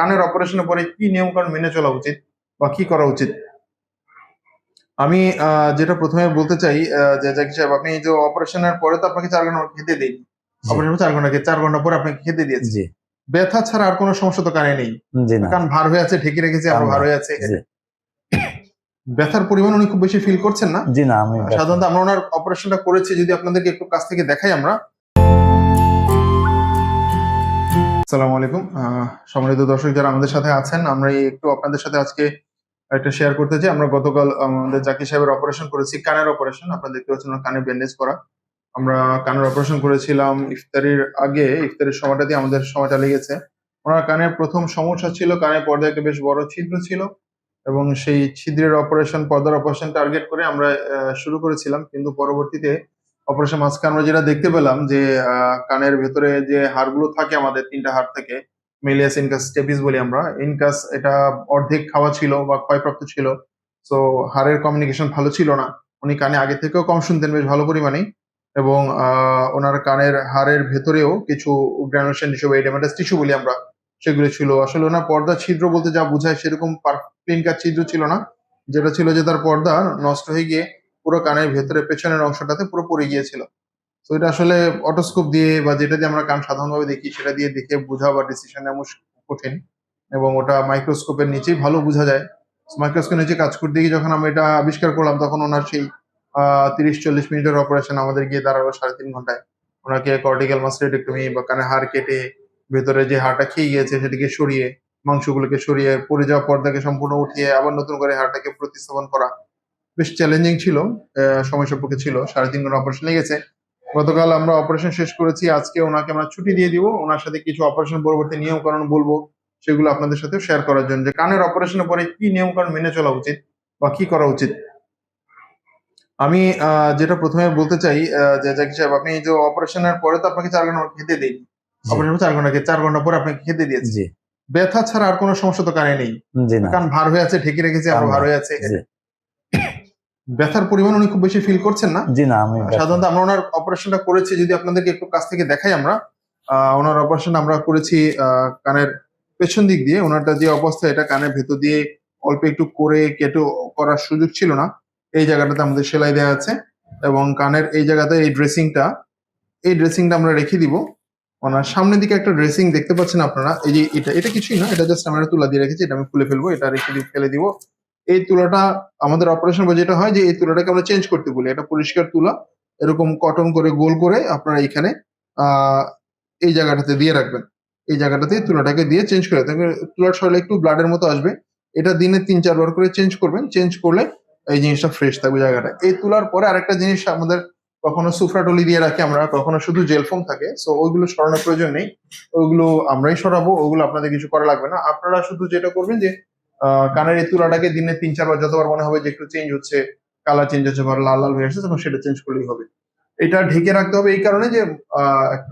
কানের অপারেশনের পরে কি নিয়ম কারণ মেনে চলা উচিত বা কি করা উচিত? আমি যেটা প্রথমে বলতে চাই যে জাকির সাহেব আপনি যে অপারেশনের পরে তো আপনাকে চার ঘণ্টা খেতে দেই অপারেশন চার ঘণ্টা চার ঘণ্টা পরে আপনাকে খেতে দিয়েছে। ব্যথা ছাড়া আর কোনো সমস্যা তো কানে নেই। কান ভার হয়ে আছে ঢেকে রেখেছে কান ভার হয়ে আছে। ব্যথার পরিমাণ উনি খুব বেশি ফিল করছেন না? জি না আমি সাধারণত আমরা ওনার অপারেশনটা করেছি যদি আপনাদেরকে একটু কাছ থেকে দেখাই আমরা। আসসালামু আলাইকুম। সম্মানিত দর্শক যারা আমাদের সাথে আছেন, আমরা একটু আপনাদের সাথে আজকে একটা শেয়ার করতে চাই। আমরা গতকাল আমাদের জাকির সাহেবের অপারেশন করেছি, কানের অপারেশন আপনারা দেখতে পাচ্ছেন কানে ব্যান্ডেজ করা। আমরা কানের অপারেশন করেছিলাম ইফতারির আগে, ইফতারির সময়টা দিয়ে আমাদের সময়টা লেগেছে। ওনার কানের প্রথম সমস্যা ছিল, কানের পর্দায় একটা বেশ বড় ছিদ্র ছিল এবং সেই ছিদ্রের অপারেশন পর্দার অপারেশন টার্গেট করে আমরা শুরু করেছিলাম। কিন্তু পরবর্তীতে অপারেশন মাঝখানে আমরা যেটা দেখতে পেলাম যে কানের ভেতরে যে হাড়গুলো থাকে আমাদের তিনটা হাড় থেকে, মেলিয়াস ইনকাস স্টেপিস বলি আমরা, ইনকাস এটা অর্ধেক খাওয়া ছিল বা ক্ষয়প্রাপ্ত ছিল সো হাড়ের কমিউনিকেশন ভালো ছিল না। উনি কানে আগে থেকেও কম শুনতেন বেশ ভালো পরিমাণেই এবং ওনার কানের হাড়ের ভেতরেও কিছু গ্রানুলেশন হিসেবে এডেমাটাস টিস্যু বলি আমরা, সেগুলো ছিল। আসলে ওনার পর্দা ছিদ্র বলতে যা বোঝায় সেরকম ক্লিনকার ছিদ্র ছিল না। যেটা ছিল যে তার পর্দা নষ্ট হয়ে গিয়ে পুরো কানের ভেতরে, পেছনের অংশটাতে পুরো পড়ে গিয়েছিল। তো এটা আসলে অটোস্কোপ দিয়ে বা যেটা দিয়ে আমরা কান সাধারণভাবে দেখি, সেটা দিয়ে দেখে বোঝা বা ডিসিশন নেওয়া কঠিন এবং ওটা মাইক্রোস্কোপের নিচেই ভালো বোঝা যায়। মাইক্রোস্কোপের নিচে কাজ করতে গিয়ে যখন আমরা এটা আবিষ্কার করলাম, তখন ওনার সেই তিরিশ চল্লিশ মিনিটের অপারেশন আমাদের গিয়ে দাঁড়াল সাড়ে তিন ঘন্টায়। ওনাকে কর্টিক্যাল মাস্টারেক্টমি বা কানে হাড় কেটে ভেতরে যে হাড়টা খেয়ে গিয়েছে, সেটিকে সরিয়ে, মাংসগুলোকে সরিয়ে, পড়ে যাওয়া পর্দাকে সম্পূর্ণ উঠিয়ে, আবার নতুন করে হাড়টাকে প্রতিস্থাপন করা। বেশ চ্যালেঞ্জিং ছিল সময় সাপেক্ষে ছিল সাড়ে তিন ঘণ্টা অপারেশন লেগেছে। গতকাল আমরা অপারেশন শেষ করেছি আজকে ওনাকে আমরা ছুটি দিয়ে দিব ওনার সাথে কিছু অপারেশন পরবর্তী নিয়মকানুন বলব সেগুলো আপনাদের সাথে শেয়ার করার জন্য। যে কানের অপারেশনের পরে কি নিয়মকানুন মেনে চলা উচিত বা কি করা উচিত? আমি আহ, যেটা প্রথমে বলতে চাই যে জাকির সাহেব আপনি যে অপারেশনের পরে তো আপনাকে চার ঘণ্টা খেতে দেই। অপারেশন চার ঘণ্টা চার ঘণ্টা পরে আপনাকে খেতে দিয়েছে। ব্যথা ছাড়া আর কোনো সমস্যা তো কানে নেই। কান ভার হয়ে আছে ঢেকে রেখেছে আর ভার হয়ে আছে। ব্যথার পরিমাণ উনি খুব বেশি ফিল করছেন না। জি না আমি সাধারণত আমরা ওনার অপারেশনটা করেছি যদি আপনাদেরকে একটু কাছ থেকে দেখাই আমরা ওনার অপারেশন আমরা করেছি কানের পেছন দিক দিয়ে। ওনারটা যে অবস্থা এটা কানের ভেতর দিয়ে অল্প একটু করে কেটে করার সুযোগ ছিল না। এই জায়গাটাতে আমাদের সেলাই দেওয়া আছে এবং কানের এই জায়গাতে এই ড্রেসিংটা এই ড্রেসিংটা আমরা রেখে দিব। ওনার সামনের দিকে একটা ড্রেসিং দেখতে পাচ্ছেন আপনারা। এই যে এটা এটা কিছুই না এটা জাস্ট আমরা তুলা দিয়ে রেখেছি এটা আমি খুলে ফেলব এটা রেখে দিয়ে ফেলে দিব। এই তুলাটা আমাদের অপারেশন বা যেটা হয় যে এই তুলাটাকে আমরা চেঞ্জ করতে বলি। এটা পরিষ্কার তুলা, এরকম কটন করে, গোল করে আপনারা এখানে এই জায়গাটাতে দিয়ে রাখবেন। এই জায়গাটাতে তুলাটাকে দিয়ে চেঞ্জ করে তুলার সরলে একটু ব্লাডের মতো আসবে। এটা দিনে তিন চারবার করে চেঞ্জ করবেন। চেঞ্জ করলে এই জিনিসটা ফ্রেশ থাকবে জায়গাটা। এই তুলার পরে আরেকটা জিনিস আমাদের কখনো সুফরাটলি দিয়ে রাখি আমরা, কখনো শুধু জেল ফোম থাকে। সো ওইগুলো সরানোর প্রয়োজন নেই। ওইগুলো আমরাই সরাবো, ওগুলো আপনাদের কিছু করা লাগবে না। আপনারা শুধু যেটা করবেন যে কানের এই তুলাটাকে দিনে তিন চারবার যতবার মনে হবে যে একটু চেঞ্জ হচ্ছে কালার চেঞ্জ হচ্ছে বা লাল লাল হয়ে আসছে তখন সেটা চেঞ্জ করলেই হবে। এটা ঢেকে রাখতে হবে এই কারণে যে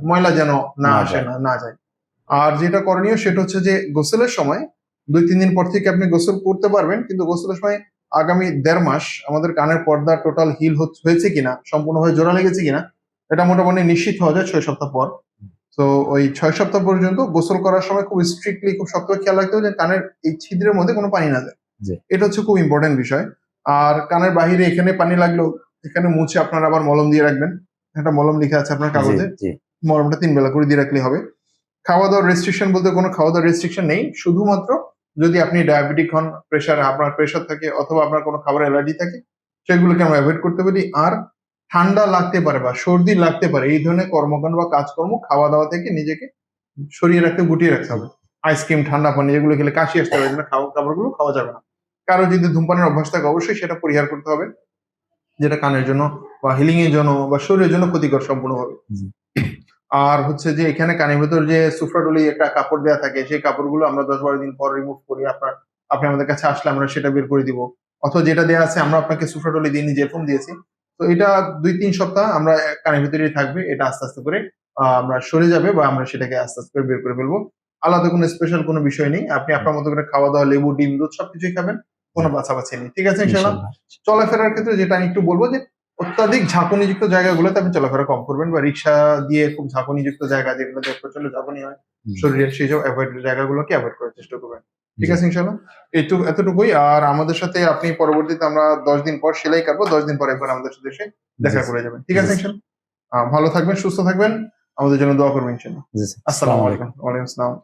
ময়লা যেন না না আসে না না যায়। আর যেটা করণীয় সেটা হচ্ছে যে গোসলের সময় দুই তিন দিন পর থেকে আপনি গোসল করতে পারবেন কিন্তু গোসলের সময় আগামী দেড় মাস আমাদের কানের পর্দা টোটাল হিল হয়েছে কিনা সম্পূর্ণভাবে জোড়া লেগেছে কিনা এটা মোটামুটি নিশ্চিত হওয়া যায় ছয় সপ্তাহ পর। তো ওই ছয় সপ্তাহ পর্যন্ত গোসল করার সময় খুব স্ট্রিক্টলি খুব শক্ত খেয়াল রাখতে হবে যে কানের এই ছিদ্রের মধ্যে কোনো পানি না যায়। এটা হচ্ছে খুব ইম্পর্টেন্ট বিষয়। আর কানের বাহিরে এখানে পানি লাগলেও এখানে মুছে আপনারা আবার মলম দিয়ে রাখবেন। একটা মলম লিখে আছে আপনার কাগজে। মলমটা তিন বেলা করে দিয়ে রাখলে হবে। খাওয়া দাওয়ার রেস্ট্রিকশন বলতে কোনো খাওয়া দাওয়ার রেস্ট্রিকশন নেই। শুধুমাত্র যদি আপনি ডায়াবেটিক হন প্রেশার আপনার প্রেশার থাকে অথবা আপনার কোনো খাবার অ্যালার্জি থাকে সেগুলোকে আমরা অ্যাভয়েড করতে পারি। আর ঠান্ডা লাগতে পারে বা সর্দি লাগতে পারে এই ধরনের কর্মকাণ্ড বা কাজকর্ম খাওয়া দাওয়া থেকে নিজেকে সরিয়ে রাখতে গুটিয়ে রাখতে হবে। আইসক্রিম ঠান্ডা পানি এগুলো খেলে কাশি আসতে হবে খাওয়া খাবারগুলো খাওয়া যাবে না। কারও যদি ধূমপানের অভ্যাস থাকে অবশ্যই সেটা পরিহার করতে হবে যেটা কানের জন্য বা হিলিং এর জন্য বা শরীরের জন্য ক্ষতিকর সম্পূর্ণভাবে জি। আর হচ্ছে যে এখানে কানের ভেতর যে সুফরাডলি একটা কাপড় দেওয়া থাকে সেই কাপড়গুলো আমরা দশ বারো দিন পর রিমুভ করি আপনার আপনি আমাদের কাছে আসলে আমরা সেটা বের করে দিব। অথবা যেটা দেওয়া আছে আমরা আপনাকে সুফরাডলি দিয়ে নিজে ফোন দিয়েছি তো এটা দুই তিন সপ্তাহ আমরা কানের ভিতরেই থাকবে এটা আস্তে আস্তে করে আমরা সরে যাবে বা আমরা সেটাকে আস্তে আস্তে করে বের করে ফেলব। আলাদা কোনো স্পেশাল কোনো বিষয় নেই আপনি আপনার মতো করে খাওয়া দাওয়া লেবু ডিম দুধ সবকিছুই খাবেন কোনো বাছাবাছি নেই ঠিক আছে ইনশাল্লাহ চলাফেরার ক্ষেত্রে যেটা আমি একটু বলব যে অত্যাধিক ঝাঁকুনিযুক্ত জায়গাগুলোতে আপনি চলাফেরা কম করবেন বা রিক্সা দিয়ে খুব ঝাঁকুনিযুক্ত জায়গা যেগুলোতে প্রচণ্ড ঝাঁকুনি হয় হুম। শরীরে সেই সব অ্যাভয়েড জায়গাগুলোকে অ্যাভয়েড করার চেষ্টা করবেন। ঠিক আছে ইনশাল্লাহ এইটু এতটুকুই। আর আমাদের সাথে আপনি পরবর্তীতে আমরা দশ দিন পর সেলাই করব। দশ দিন পর একবার আমাদের সাথে এসে দেখা করে যাবেন। ঠিক আছে ইনশাল্লাহ ভালো থাকবেন সুস্থ থাকবেন। আমাদের জন্য দোয়া করবেন ইনশাল্লাহ আসসালামু আলাইকুম। ওয়ালাইকুম আসসালাম।